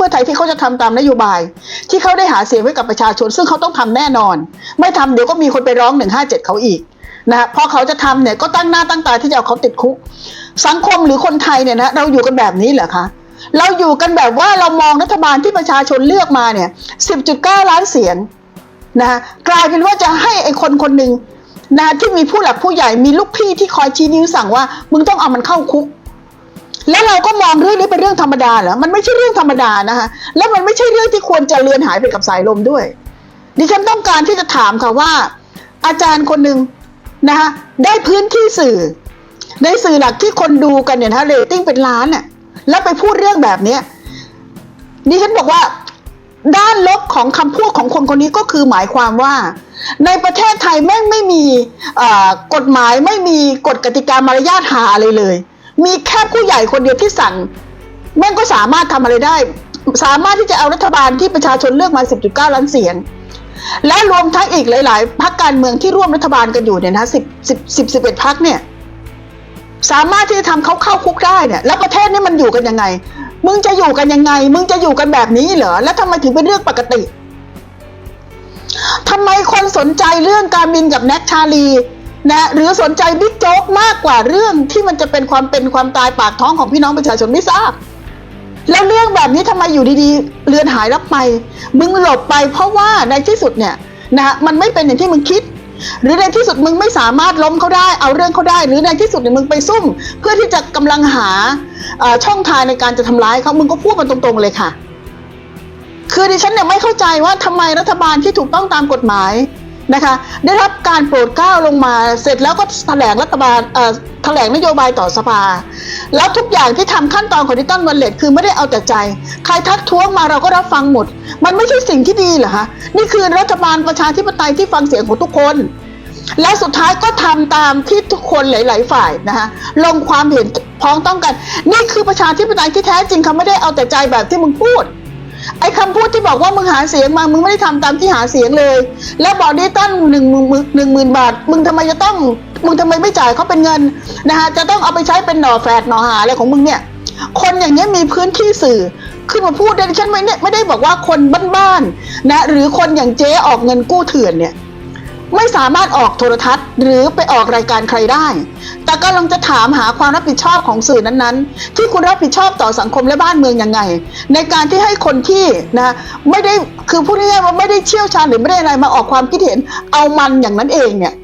พื่อไทยที่เขาจะทำตามนโยบาย ที่เขาได้หาเสียงไว้กับประชาชน ซึ่งเขาต้องทำแน่นอน ไม่ทำเดี๋ยวก็มีคนไปร้องหนึ่งห้าเจ็ดเขาอีกนะพอเขาจะทำเนี่ยก็ตั้งหน้าตั้งตาที่จะเอาเขาติดคุก สังคมหรือคนไทยเนี่ยนะเราอยู่กันแบบนี้เหรอคะเราอยู่กันแบบว่าเรามองรัฐบาลที่ประชาชนเลือกมาเนี่ย 10.9 ล้านเสียงนะกลายเป็นว่าจะให้ไอ้คนคนหนึ่งนะที่มีผู้หลักผู้ใหญ่มีลูกพี่ที่คอยชี้นิ้วสั่งว่า มึงต้องเอามันเข้าคุก แล้วเราก็มองเรื่องนี้เป็นเรื่องธรรมดาเหรอ มันไม่ใช่เรื่องธรรมดานะคะ แล้วมันไม่ใช่เรื่องที่ควรจะเลือนหายไปกับสายลมด้วย ดิฉันต้องการที่จะถามค่ะว่า อาจารย์คนหนึ่งนะคะได้พื้นที่สื่อ ในสื่อหลักที่คนดูกันเนี่ยนะเรตติ้งเป็นล้านน่ะ แล้วไปพูดเรื่องแบบเนี้ยดิฉันบอกว่าด้านลบของคำพูดของคนคนนี้ก็คือหมายความว่า ในประเทศไทยแม่งไม่มีกฎหมายไม่มีกฎกติกามารยาทหาอะไรเลย มีแค่ผู้ใหญ่คนเดียวที่สั่ง แม่งก็สามารถทำอะไรได้ สามารถที่จะเอารัฐบาลที่ประชาชนเลือกมา 10.9 ล้านเสียง และรวมทั้งอีกหลาย ๆพรรคการเมืองที่ร่วมรัฐบาลกันอยู่เนี่ยนะ10 10 10 11พรรคเนี่ย สามารถที่จะทำเขาเข้าคุกได้เนี่ย แล้วประเทศนี้มันอยู่กันยังไง มึงจะอยู่กันยังไง มึงจะอยู่กันแบบนี้เหรอ แล้วทำไมถึงเป็นเรื่องปกติทำไมคนสนใจเรื่องการบินกับแน็กชาลี นะหรือสนใจบิ๊กโจ๊กมากกว่าเรื่องที่มันจะเป็นความเป็นความตายปากท้องของพี่น้องประชาชนไม่ทราบ แล้วเรื่องแบบนี้ทำไมอยู่ดีๆเลือนหายรับไป มึงหลบไปเพราะว่าในที่สุดเนี่ยนะฮะมันไม่เป็นอย่างที่มึงคิด หรือในที่สุดมึงไม่สามารถล้มเขาได้เอาเรื่องเขาได้ หรือในที่สุดเนี่ยมึงไปซุ่ม เพื่อที่จะกำลังหาช่องทางในการจะทำร้ายเขามึงก็พูดมันตรงๆเลยค่ะ คือดิฉันเนี่ยไม่เข้าใจว่าทำไมรัฐบาลที่ถูกต้องตามกฎหมาย นะคะ ได้รับการโปรดเกล้าลงมาเสร็จแล้วก็แถลงรัฐบาลแถลงนโยบายต่อสภา แล้วทุกอย่างที่ทำขั้นตอนของดิจิตอลวอลเลตคือไม่ได้เอาแต่ใจ ใครทักท้วงมาเราก็รับฟังหมด มันไม่ใช่สิ่งที่ดีเหรอคะนี่คือรัฐบาลประชาธิปไตยที่ฟังเสียงของทุกคน และสุดท้ายก็ทำตามที่ทุกคนหลาย ๆ ฝ่ายนะคะลงความเห็นพ้องต้องกัน นี่คือประชาธิปไตยที่แท้จริงเขาไม่ได้เอาแต่ใจแบบที่มึงพูด ไอ้คำพูดที่บอกว่ามึงหาเสียงมา มึงไม่ได้ทำตามที่หาเสียงเลย แล้วบอกดิจิตั้นหนึ่งหมื่นหนึ่งหมื่นบาท มึงทำไมจะต้อง มึงทำไมไม่จ่ายเขาเป็นเงินนะคะจะต้องเอาไปใช้เป็นหน่อแฝดหน่อหาอะไรของมึงเนี่ย คนอย่างเนี้ยมีพื้นที่สื่อขึ้นมาพูดได้ฉันไม่เนี่ยไม่ได้บอกว่าคนบ้านๆนะ หรือคนอย่างเจ๊ออกเงินกู้เถื่อนเนี่ย ไม่สามารถออกโทรทัศน์ หรือไปออกรายการใครได้ แต่ก็ลองจะถามหาความรับผิดชอบของสื่อนั้นๆ ที่คุณรับผิดชอบต่อสังคมและบ้านเมืองยังไง ในการที่ให้คนที่นะไม่ได้คือพูดง่ายๆว่าไม่ได้เชี่ยวชาญหรือไม่ได้อะไรมาออกความคิดเห็นเอามันอย่างนั้นเองเนี่ย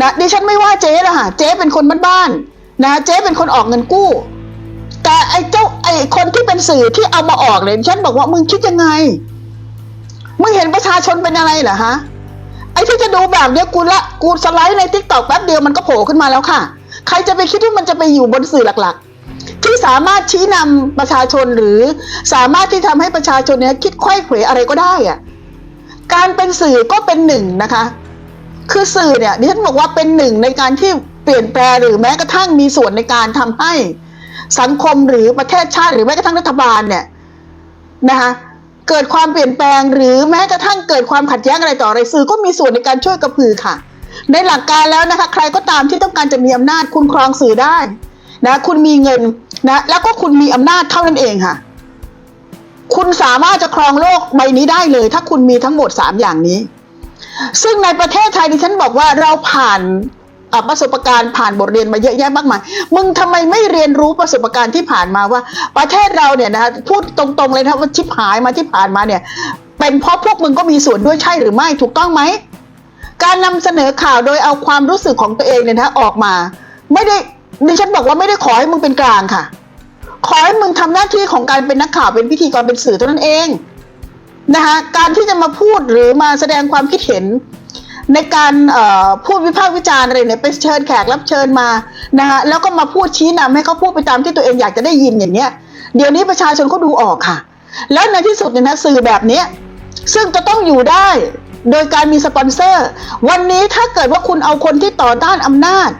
นะดิฉันไม่ว่าเจ๊ละค่ะเจ๊เป็นคนบ้านๆนะเจ๊เป็นคนออกเงินกู้ แต่ไอ้เจ้าไอ้คนที่เป็นสื่อที่เอามาออกเลยดิฉันบอกว่ามึงคิดยังไงมึงเห็นประชาชนเป็นอะไรเหรอฮะ ไอ้ที่จะดูแบบเนี้ยกูละกูสไลด์ในทิกตอกแป๊บเดียวมันก็โผล่ขึ้นมาแล้วค่ะ ใครจะไปคิดว่ามันจะไปอยู่บนสื่อหลักๆ ที่สามารถชี้นำประชาชนหรือสามารถที่ทำให้ประชาชนเนี่ยคิดไขว้เขวอะไรก็ได้อะการเป็นสื่อก็เป็นหนึ่งนะคะ คือสื่อเนี่ยดิฉันบอกว่าเป็นหนึ่งในการที่เปลี่ยนแปลงหรือแม้กระทั่งมีส่วนในการทำให้สังคมหรือประเทศชาติหรือแม้กระทั่งรัฐบาลเนี่ยนะคะ เกิดความเปลี่ยนแปลง หรือแม้กระทั่งเกิดความขัดแย้งอะไรต่ออะไรสื่อก็มีส่วนในการช่วยกระพือค่ะ ในหลักการแล้วนะคะ ใครก็ตามที่ต้องการจะมีอำนาจคุณครองสื่อได้นะคุณมีเงินนะแล้วก็คุณมีอำนาจเท่านั้นเองค่ะ คุณสามารถจะครองโลกใบนี้ได้เลย ถ้าคุณมีทั้งหมดสามอย่างนี้ ซึ่งในประเทศไทยดิฉันบอกว่าเราผ่าน ประสบการณ์ผ่านบทเรียนมาเยอะแยะมากมาย มึงทำไมไม่เรียนรู้ประสบการณ์ที่ผ่านมาว่า ประเทศเราเนี่ยนะพูดตรงๆเลยนะว่าชิบหายมาที่ผ่านมาเนี่ย เป็นเพราะพวกมึงก็มีส่วนด้วยใช่หรือไม่ถูกต้องไหมการนำเสนอข่าวโดยเอาความรู้สึกของตัวเองเนี่ยนะออกมา ไม่ได้ดิฉันบอกว่าไม่ได้ขอให้มึงเป็นกลางค่ะ ขอให้มึงทำหน้าที่ของการเป็นนักข่าวเป็นพิธีกรเป็นสื่อเท่านั้นเองนะคะการที่จะมาพูดหรือมาแสดงความคิดเห็น ในการพูดวิพากษ์วิจารณ์อะไรเนี่ยไปเชิญแขกรับเชิญมานะคะแล้วก็มาพูดชี้นำให้เขาพูดไปตามที่ตัวเองอยากจะได้ยินอย่างเนี้ยเดี๋ยวนี้ประชาชนเขาดูออกค่ะ แล้วในที่สุดเนี่ยนะสื่อแบบเนี้ยซึ่งจะต้องอยู่ได้โดยการมีสปอนเซอร์ วันนี้ถ้าเกิดว่าคุณเอาคนที่ต่อต้านอำนาจ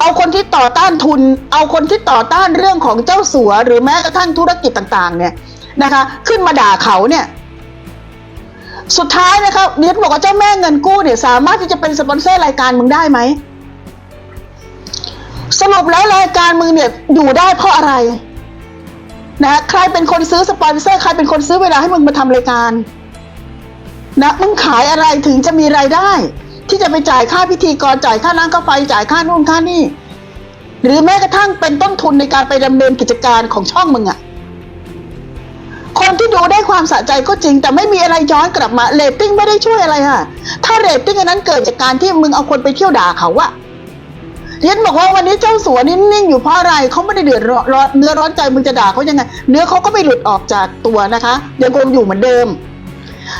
เอาคนที่ต่อต้านทุน เอาคนที่ต่อต้านเรื่องของเจ้าสัว หรือแม้กระทั่งธุรกิจต่างๆเนี่ยนะคะ ขึ้นมาด่าเขาเนี่ย สุดท้ายนะครับเนียบอกว่าเจ้าแม่เงินกู้เนี่ยสามารถที่จะเป็นสปอนเซอร์รายการมึงได้ไหมสรุปแล้วรายการมึงเนี่ยอยู่ได้เพราะอะไรนะฮะใครเป็นคนซื้อสปอนเซอร์ใครเป็นคนซื้อเวลาให้มึงมาทำรายการนะมึงขายอะไรถึงจะมีรายได้ ที่จะไปจ่ายค่าพิธีกรจ่ายค่าน้ำค่าไฟจ่ายค่านู่นค่านี่ หรือแม้กระทั่งเป็นต้นทุนในการไปดำเนินกิจการของช่องมึงอะ คนที่ดูได้ความสะใจก็จริง แต่ไม่มีอะไรย้อนกลับมาเรตติ้งไม่ได้ช่วยอะไรค่ะ ถ้าเรตติ้งอันนั้นเกิดจากการที่มึงเอาคนไปเที่ยวด่าเขาอะเรียนบอกว่าวันนี้เจ้าสัวนิ่งๆอยู่เพราะอะไรเขาไม่ได้เดือดร้อนเนื้อร้อนใจมึงจะด่าเขายังไง เนื้อเขาก็ไม่หลุดออกจากตัวนะคะยังคงอยู่เหมือนเดิม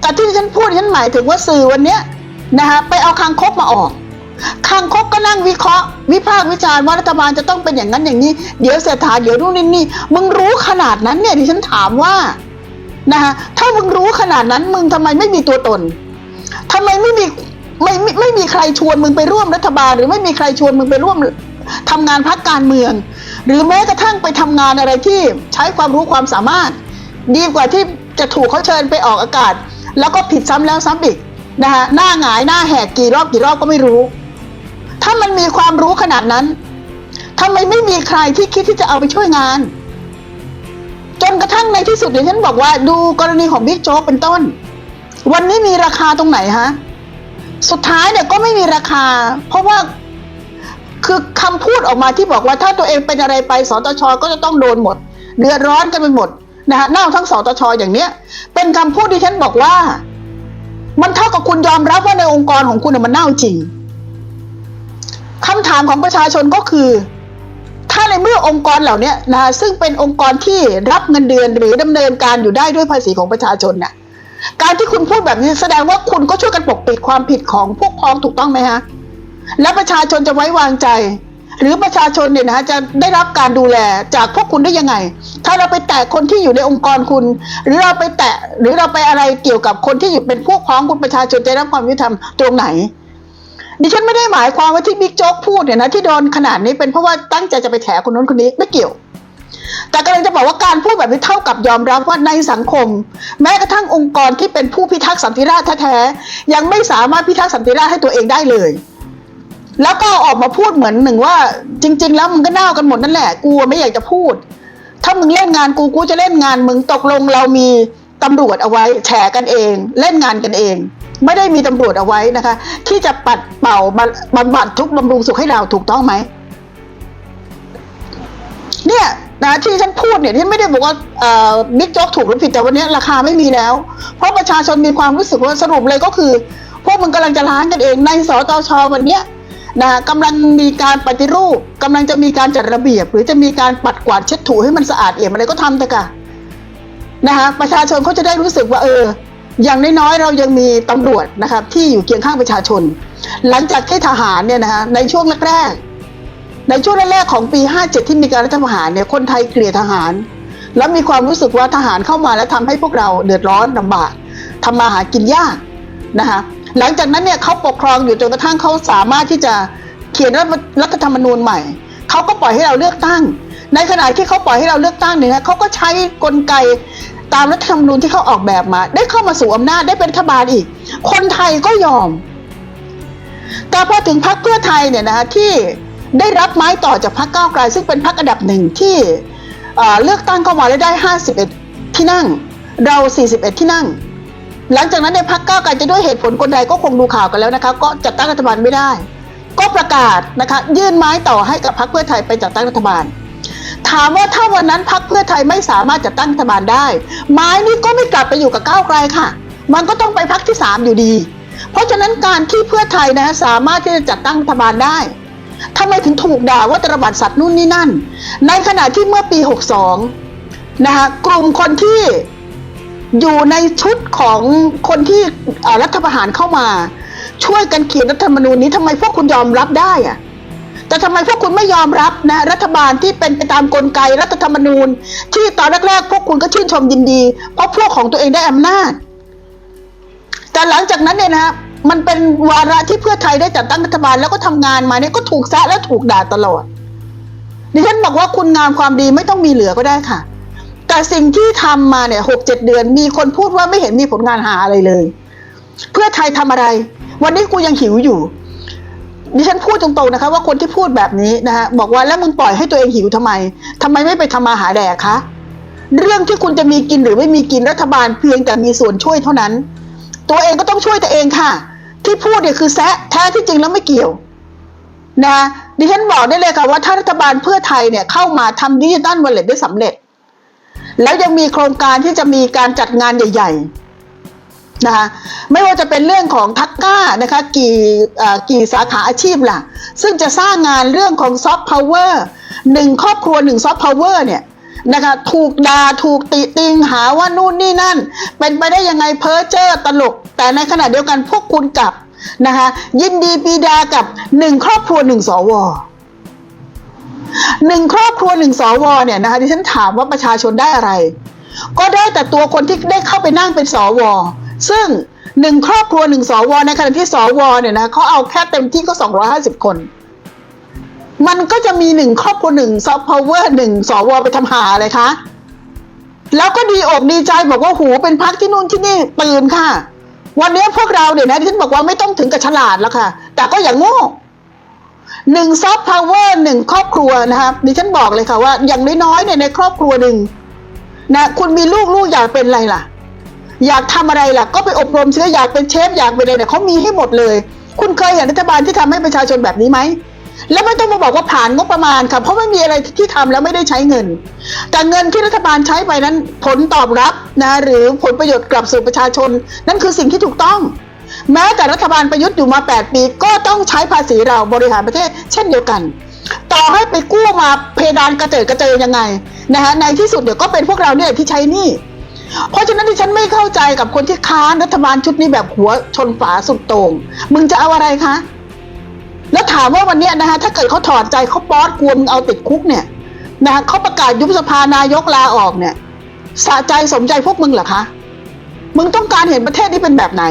แต่ที่ฉันพูดฉันหมายถึงว่าสื่อวันเนี้ยนะคะไปเอาคางคกมาออกคางคกก็นั่งวิเคราะห์ วิพากษ์วิจารณ์ว่ารัฐบาลจะต้องเป็นอย่างนั้นอย่างนี้ เดี๋ยวเศรษฐาเดี๋ยวนู่นนี่นี่มึงรู้ขนาดนั้นเนี่ยดิฉันถามว่า นะคะถ้ามึงรู้ขนาดนั้นมึงทำไมไม่มีตัวตนทำไมไม่มีไม่ไม่ไม่มีใครชวนมึงไปร่วมรัฐบาล หรือไม่มีใครชวนมึงไปร่วมทำงานพักการเมือง หรือแม้กระทั่งไปทำงานอะไรที่ใช้ความรู้ความสามารถ ดีกว่าที่จะถูกเขาเชิญไปออกอากาศ แล้วก็ผิดซ้ำแล้วซ้ำอีกนะคะหน้าหงายหน้าแหกกี่รอบกี่รอบก็ไม่รู้ ถ้ามันมีความรู้ขนาดนั้นทำไมไม่มีใครที่คิดที่จะเอาไปช่วยงาน จนกระทั่งในที่สุดเนี่ยฉันบอกว่าดูกรณีของบิ๊กโจ๊กเป็นต้น วันนี้มีราคาตรงไหนฮะ สุดท้ายเนี่ยก็ไม่มีราคา เพราะว่าคือคำพูดออกมาที่บอกว่าถ้าตัวเองเป็นอะไรไปสตชก็จะต้องโดนหมด เดือดร้อนกันไปหมดนะฮะเน่าทั้งสตชอย่างเนี้ย เป็นคำพูดที่ฉันบอกว่า มันเท่ากับคุณยอมรับว่าในองค์กรของคุณน่ะมันเน่าจริงคำถามของประชาชนก็คือ ถ้าในเมื่อองค์กรเหล่านี้นะฮะซึ่งเป็นองค์กรที่รับเงินเดือนหรือดำเนินการอยู่ได้ด้วยภาษีของประชาชนน่ะการที่คุณพูดแบบนี้แสดงว่าคุณก็ช่วยกันปกปิดความผิดของพวกพ้องถูกต้องไหมฮะแล้วประชาชนจะไว้วางใจ หรือประชาชนเนี่ยนะฮะจะได้รับการดูแลจากพวกคุณได้ยังไง ถ้าเราไปแตะคนที่อยู่ในองค์กรคุณ หรือเราไปแตะหรือเราไปอะไรเกี่ยวกับคนที่อยู่เป็นพวกพ้องคุณประชาชนจะได้รับความยุติธรรมตรงไหน ดิฉันไม่ได้หมายความว่าที่บิ๊กโจ๊กพูดเนี่ยนะที่โดนขนาดนี้เป็นเพราะว่าตั้งใจจะไปแถคนนู้นคนนี้ไม่เกี่ยว แต่กำลังจะบอกว่าการพูดแบบนี้เท่ากับยอมรับว่าในสังคม แม้กระทั่งองค์กรที่เป็นผู้พิทักษ์สันติราษฎร์แท้ๆยังไม่สามารถพิทักษ์สันติราษฎร์ให้ตัวเองได้เลยแล้วก็ออกมาพูดเหมือนหนึ่งว่า จริง ๆ แล้วมึงก็เน่ากันหมดนั่นแหละ กูไม่อยากจะพูด ถ้ามึงเล่นงานกูกูจะเล่นงานมึงตกลงเรามี ตำรวจเอาไว้แฉกันเอง เล่นงานกันเอง ไม่ได้มีตำรวจเอาไว้นะคะ ที่จะปัดเป่าบำบัดทุกบำรุงสุขให้เราถูกต้องไหมเนี่ยนะที่ฉันพูดเนี่ยที่ไม่ได้บอกว่าบิ๊กโจ๊กถูกหรือผิดแต่วันนี้ราคาไม่มีแล้ว เพราะประชาชนมีความรู้สึกว่าสรุปเลยก็คือ พวกมึงกำลังจะล้างกันเองในสตชวันเนี้ยนะกำลังมีการปฏิรูปกำลังจะมีการจัดระเบียบ หรือจะมีการปัดกวาดเช็ดถูให้มันสะอาดเอี่ยมอะไรก็ทำแต่กะ นะคะประชาชนเขาจะได้รู้สึกว่าเออ อย่างน้อยๆเรายังมีตำรวจนะครับที่อยู่เคียงข้างประชาชน หลังจากที่ทหารเนี่ยนะคะในช่วงแรกๆในช่วงแรกๆของปี 57 ที่มีการรัฐประหารเนี่ยคนไทยเกลียดทหาร แล้วมีความรู้สึกว่าทหารเข้ามาแล้วทำให้พวกเราเดือดร้อนลำบากทำมาหากินยากนะคะหลังจากนั้นเนี่ยเขาปกครองอยู่จนกระทั่งเขาสามารถที่จะเขียนรัฐธรรมนูญใหม่เขาก็ปล่อยให้เราเลือกตั้ง ในขณะที่เขาปล่อยให้เราเลือกตั้งเนี่ยนะเขาก็ใช้กลไก ตามรัฐธรรมนูญที่เขาออกแบบมา ได้เข้ามาสู่อำนาจได้เป็นรัฐบาลอีก คนไทยก็ยอม แต่พอถึงพรรคเพื่อไทยเนี่ยนะคะที่ได้รับไม้ต่อจากพรรคก้าวไกล ซึ่งเป็นพรรคอันดับหนึ่งที่เลือกตั้งเข้ามาแล้วได้ 51 ที่นั่ง เรา 41 ที่นั่ง หลังจากนั้นในพรรคก้าวไกลจะด้วยเหตุผลคนใดก็คงดูข่าวกันแล้วนะคะ ก็จัดตั้งรัฐบาลไม่ได้ ก็ประกาศนะคะยื่นไม้ต่อให้กับพรรคเพื่อไทยไปจัดตั้งรัฐบาลามว่าถ้าวันนั้นพรรคเพื่อไทยไม่สามารถจัดตั้งรัฐบาลได้ ไม้นี้ก็ไม่กลับไปอยู่กับก้าวไกลค่ะ มันก็ต้องไปพรรคที่สามอยู่ดี เพราะฉะนั้นการที่เพื่อไทยนะสามารถที่จะจัดตั้งรัฐบาลได้ทำไมถึงถูกด่าว่าตระบัดสัตว์นู่นนี่นั่น ในขณะที่เมื่อปี 62 นะคะกลุ่มคนที่อยู่ในชุดของคนที่รัฐประหารเข้ามา ช่วยกันเขียนรัฐธรรมนูญนี้ทำไมพวกคุณยอมรับได้อะ แต่ทำไมพวกคุณไม่ยอมรับนะรัฐบาลที่เป็นไปตามกลไกรัฐธรรมนูญ ที่ตอนแรกๆพวกคุณก็ชื่นชมยินดี เพราะพวกของตัวเองได้อำนาจ แต่หลังจากนั้นเนี่ยนะฮะมันเป็นวาระที่เพื่อไทยได้จัดตั้งรัฐบาลแล้วก็ทำงานมาเนี่ยก็ถูกแซะและถูกด่าตลอดดิฉันบอกว่าคุณงามความดีไม่ต้องมีเหลือก็ได้ค่ะ แต่สิ่งที่ทำมาเนี่ยหกเจ็ดเดือน มีคนพูดว่าไม่เห็นมีผลงานหาอะไรเลย เพื่อไทยทำอะไร วันนี้กูยังหิวอยู่ ดิฉันพูดตรงๆนะคะ ว่าคนที่พูดแบบนี้นะคะบอกว่าแล้วมึงปล่อยให้ตัวเองหิวทำไมทำไมไม่ไปทำมาหาแดกคะเรื่องที่คุณจะมีกินหรือไม่มีกินรัฐบาลเพียงแต่มีส่วนช่วยเท่านั้น ตัวเองก็ต้องช่วยตัวเองค่ะ ที่พูดเนี่ยคือแซะแท้ที่จริงแล้วไม่เกี่ยวนะดิฉันบอกได้เลยค่ะว่าถ้ารัฐบาลเพื่อไทยเนี่ยเข้ามาทำดิจิตอลวอลเล็ตได้สำเร็จ แล้วยังมีโครงการที่จะมีการจัดงานใหญ่ ๆ นะคะไม่ว่าจะเป็นเรื่องของทักก้านะคะกี่กี่สาขาอาชีพล่ะ ซึ่งจะสร้างงานเรื่องของซอฟต์พาวเวอร์หนึ่งครอบครัวหนึ่งซอฟต์พาวเวอร์เนี่ยนะคะถูกด่าถูกติติงหาว่านู่นนี่นั่น เป็นไปได้ยังไงเพ้อเจ้อตลก แต่ในขณะเดียวกันพวกคุณกลับนะคะยินดีปีดากับหนึ่งครอบครัวหนึ่งสวหนึ่งครอบครัวหนึ่งสวเนี่ยนะคะที่ฉันถามว่าประชาชนได้อะไร ก็ได้แต่ตัวคนที่ได้เข้าไปนั่งเป็นสว ซึ่งหนึ่งครอบครัวหนึ่งสวในขณะที่สวเนี่ยนะเขาเอาแค่เต็มที่ก็สองร้อยห้าสิบคน มันก็จะมีหนึ่งครอบครัวหนึ่งซอฟต์พาวเวอร์หนึ่งสวไปทำหาอะไรคะแล้วก็ดีอกดีใจบอกว่าหูเป็นพักที่นู่นที่นี่ตื่นค่ะ วันนี้พวกเราเนี่ยนะที่ฉันบอกว่าไม่ต้องถึงกับฉลาดแล้วค่ะ แต่ก็อย่างโง่หนึ่งซอฟต์พาวเวอร์หนึ่งครอบครัวนะครับดิฉันบอกเลยค่ะว่า อย่างน้อยๆเนี่ยในครอบครัวหนึ่งนะคุณมีลูกลูกอยากเป็นอะไรล่ะ อยากทำอะไรล่ะ ก็ไปอบรมเชื้ออยากเป็นเชฟอยากเป็นอะไรเนี่ยเขามีให้หมดเลย คุณเคยเห็นรัฐบาลที่ทำให้ประชาชนแบบนี้ไหมแล้วไม่ต้องมาบอกว่าผ่านงบประมาณค่ะเพราะไม่มีอะไรที่ทำแล้วไม่ได้ใช้เงิน แต่เงินที่รัฐบาลใช้ไปนั้นผลตอบรับนะหรือผลประโยชน์กลับสู่ประชาชน นั่นคือสิ่งที่ถูกต้อง แม้แต่รัฐบาลประยุทธ์อยู่มา 8 ปี ก็ต้องใช้ภาษีเราบริหารประเทศ เช่นเดียวกัน ต่อให้ไปกู้มาเพดานกระเจิดกระเจิงยังไงนะคะในที่สุดเดี๋ยวก็เป็นพวกเราเนี่ยที่ใช้นี่ เพราะฉะนั้นที่ฉันไม่เข้าใจกับคนที่ค้านรัฐบาลชุดนี้แบบหัวชนฝาสุดโต่งมึงจะเอาอะไรคะแล้วถามว่าวันนี้นะคะ ถ้าเกิดเขาถอดใจเขาป๊อดกลัวมึงเอาติดคุกเนี่ยนะคะเขาประกาศยุบสภานายกลาออกเนี่ยสะใจสมใจพวกมึงเหรอคะ มึงต้องการเห็นประเทศนี้เป็นแบบไหน